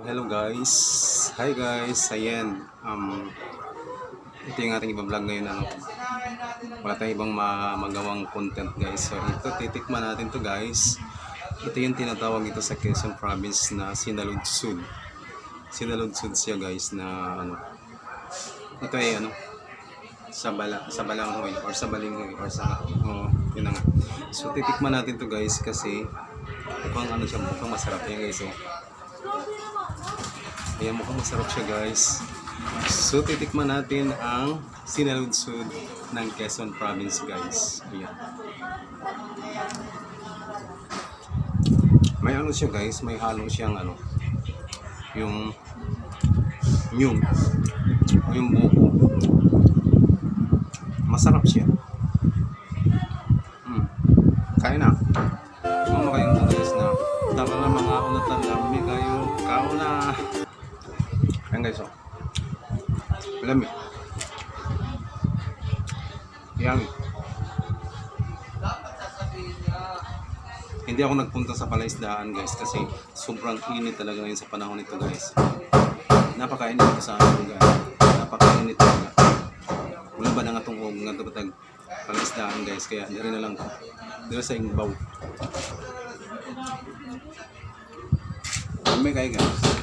Hello guys. Hi guys. Ayan. Um, ito yung ating ibang vlog ngayon. Ano. Wala tayong ibang ma magawang content guys. So ito titikman natin to guys. Ito yung tinatawag ito sa Quezon Province na Sinaludsud. Sinaludsud siya guys na ano. Ito ay ano sa bala sa balanghoy or sa balinghoy or sa oh, yun na nga. So titikman natin to guys kasi mukhang ano siya mukhang masarap yan guys oh. Ayan, mukhang masarap siya guys. So, titikman natin ang sinaludsud ng Quezon Province guys. Ayan. May ano siya guys, may halo siyang ano, yung o yung buko. Masarap siya. Ayan guys oh. Lami. Yummy. Hindi ako nagpunta sa palaisdaan guys kasi sobrang init talaga ngayon sa panahon nito guys. Napakainit ito sa amin guys. Napakainit talaga. Wala ba na nga itong nga tapatag palaisdaan guys kaya diri na lang ko. Diri sa Ingbaw. Kami kayo guys.